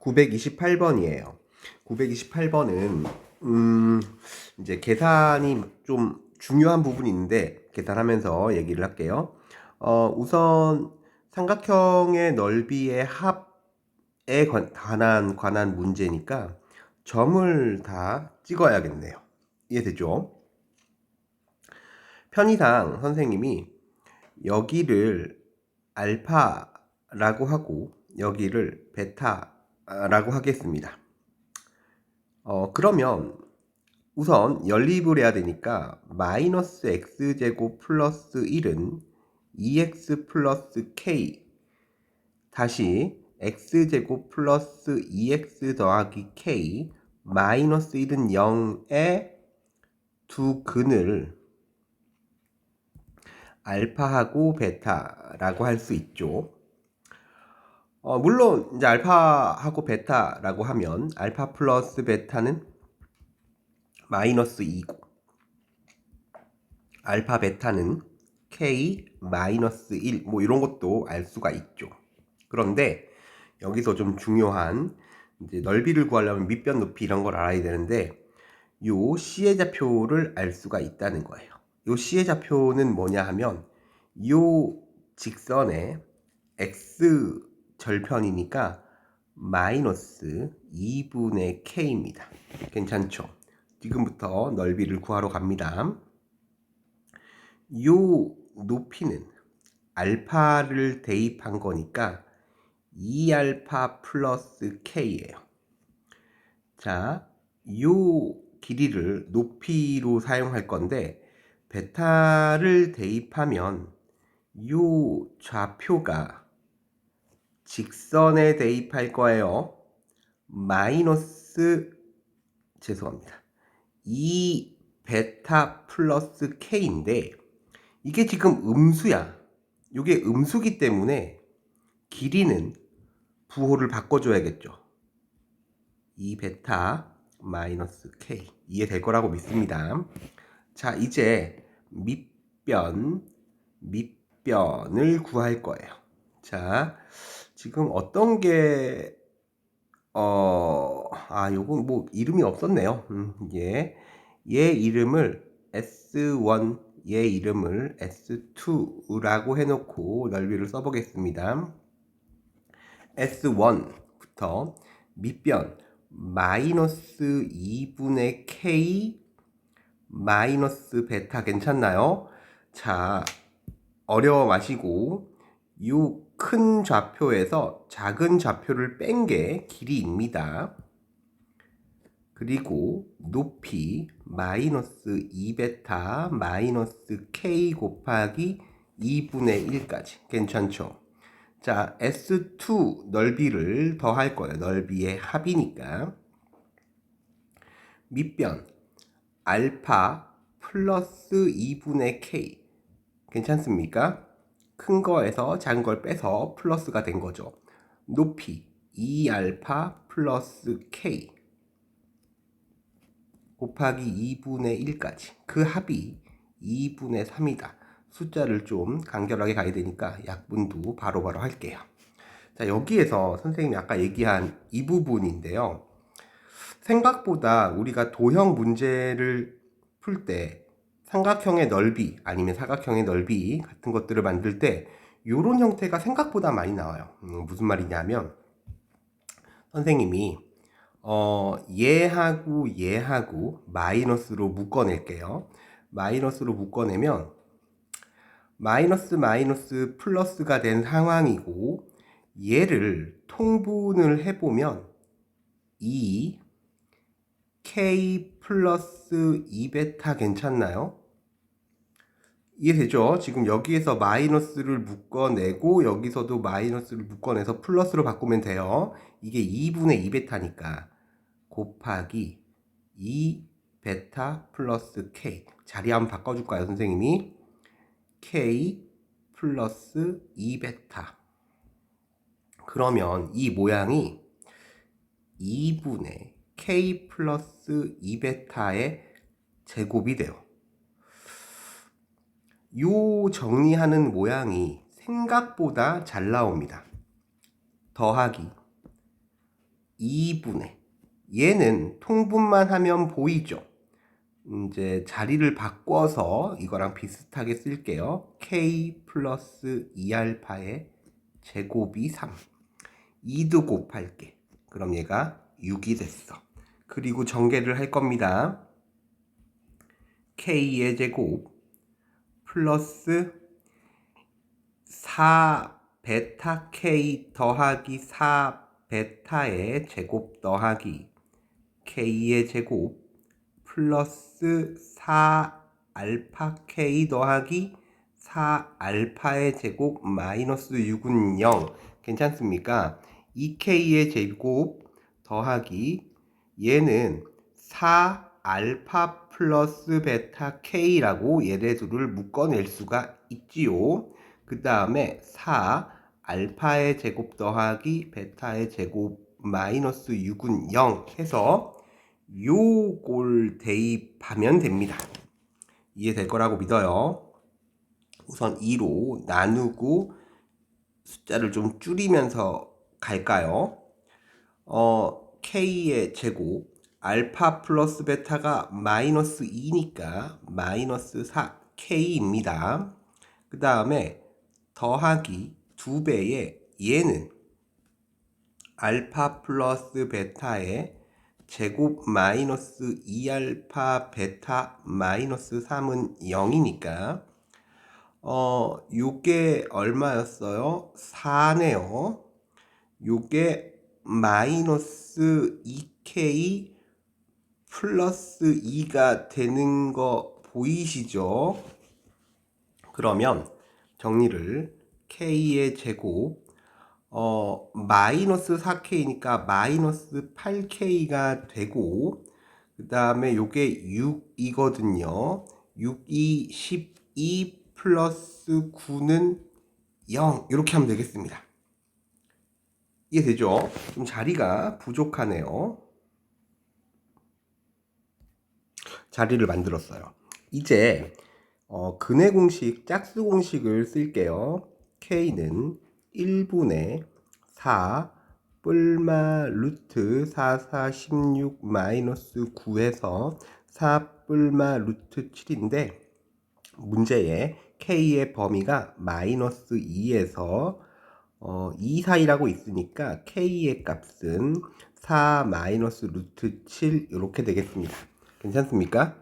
928번이에요. 928번은 음 이제 계산이 좀 중요한 부분이 있는데 계산하면서 얘기를 할게요. 어 우선 삼각형의 넓이의 합에 관- 관한 관한 문제니까 점을 다 찍어야겠네요. 이해되죠? 편의상 선생님이 여기를 알파라고 하고 여기를 베타 라고 하겠습니다. 어, 그러면 우선 연립을 해야 되니까 마이너스 x제곱 플러스 1은 2x 플러스 k 다시 x제곱 플러스 2x 더하기 k 마이너스 1은 0의 두 근을 알파하고 베타라고 할 수 있죠. 어, 물론 이제 알파하고 베타라고 하면 알파 플러스 베타는 마이너스 2고 알파 베타는 k 마이너스 1 뭐 이런 것도 알 수가 있죠. 그런데 여기서 좀 중요한 이제 넓이를 구하려면 밑변 높이 이런 걸 알아야 되는데 요 C의 좌표를 알 수가 있다는 거예요. 요 C의 좌표는 뭐냐 하면 요 직선의 x 절편이니까 마이너스 2분의 k입니다. 괜찮죠? 지금부터 넓이를 구하러 갑니다. 요 높이는 알파를 대입한 거니까 2알파 플러스 k예요. 자, 요 길이를 높이로 사용할 건데 베타를 대입하면 요 좌표가 직선에 대입할 거예요. 마이너스 죄송합니다. 2 베타 플러스 k인데 이게 지금 음수야. 이게 음수기 때문에 길이는 부호를 바꿔줘야겠죠. 2 베타 마이너스 k 이해될 거라고 믿습니다. 자 이제 밑변 밑변을 구할 거예요. 자 지금 어떤 게 어, 아, 요건 뭐 이름이 없었네요. 음, 예. 얘 이름을 S1, 얘 이름을 S2라고 해놓고 넓이를 써보겠습니다. S1부터 밑변 마이너스 2분의 K 마이너스 베타 괜찮나요? 자, 어려워 마시고 요큰 좌표에서 작은 좌표를 뺀 게 길이입니다. 그리고 높이 마이너스 2베타 마이너스 k 곱하기 2분의 1까지 괜찮죠? 자 S2 넓이를 더할 거예요. 넓이의 합이니까 밑변 알파 플러스 2분의 k 괜찮습니까? 큰 거에서 작은 걸 빼서 플러스가 된 거죠. 높이 2알파 플러스 k 곱하기 2분의 1까지 그 합이 2분의 3이다. 숫자를 좀 간결하게 가야 되니까 약분도 바로바로 바로 할게요. 자, 여기에서 선생님이 아까 얘기한 이 부분인데요. 생각보다 우리가 도형 문제를 풀때 삼각형의 넓이 아니면 사각형의 넓이 같은 것들을 만들 때 이런 형태가 생각보다 많이 나와요. 음, 무슨 말이냐면 선생님이 어, 얘하고 얘하고 마이너스로 묶어낼게요. 마이너스로 묶어내면 마이너스 마이너스 플러스가 된 상황이고 얘를 통분을 해보면 이 k 플러스 2베타 괜찮나요? 이해되죠? 지금 여기에서 마이너스를 묶어내고 여기서도 마이너스를 묶어내서 플러스로 바꾸면 돼요. 이게 2분의 2베타니까 곱하기 2 베타 플러스 k 자리 한번 바꿔줄까요 선생님이 k 플러스 2베타 그러면 이 모양이 2분의 k 플러스 2베타의 제곱이 돼요 요 정리하는 모양이 생각보다 잘 나옵니다 더하기 2분의 얘는 통분만 하면 보이죠? 이제 자리를 바꿔서 이거랑 비슷하게 쓸게요. k 플러스 2알파의 제곱이 3. 2도 곱할게. 그럼 얘가 6이 됐어. 그리고 전개를 할 겁니다. k의 제곱 플러스 4 베타 k 더하기 4 베타의 제곱 더하기 k의 제곱 플러스 4 알파 k 더하기 4 알파의 제곱 마이너스 6은 0 괜찮습니까? 2k의 제곱 더하기 얘는 4 알파 플러스 베타 k라고 얘네 둘을 묶어낼 수가 있지요. 그 다음에 4 알파의 제곱 더하기 베타의 제곱 마이너스 6은 0 해서 요걸 대입하면 됩니다. 이해될 거라고 믿어요. 우선 2로 나누고 숫자를 좀 줄이면서 갈까요? 어, k의 제곱 알파 플러스 베타가 마이너스 2니까 마이너스 4k입니다. 그 다음에 더하기 2배의 얘는 알파 플러스 베타의 제곱 마이너스 2알파 베타 마이너스 3은 0이니까 어 요게 얼마였어요? 4네요. 요게 마이너스 2k 플러스 2가 되는 거 보이시죠? 그러면 정리를 k의 제곱 어 마이너스 4k니까 마이너스 8k가 되고 그 다음에 요게 6이거든요 6이 12 플러스 9는 0 이렇게 하면 되겠습니다 이해되죠? 좀 자리가 부족하네요 자리를 만들었어요 이제 어, 근해 공식, 짝수 공식을 쓸게요. K는 1분의 4 뿔마 루트 44 16 마이너스 9에서 4 뿔마 루트 7인데 문제에 K의 범위가 마이너스 2에서 어, 2 사이라고 있으니까 K의 값은 4 마이너스 루트 7 이렇게 되겠습니다. 괜찮습니까?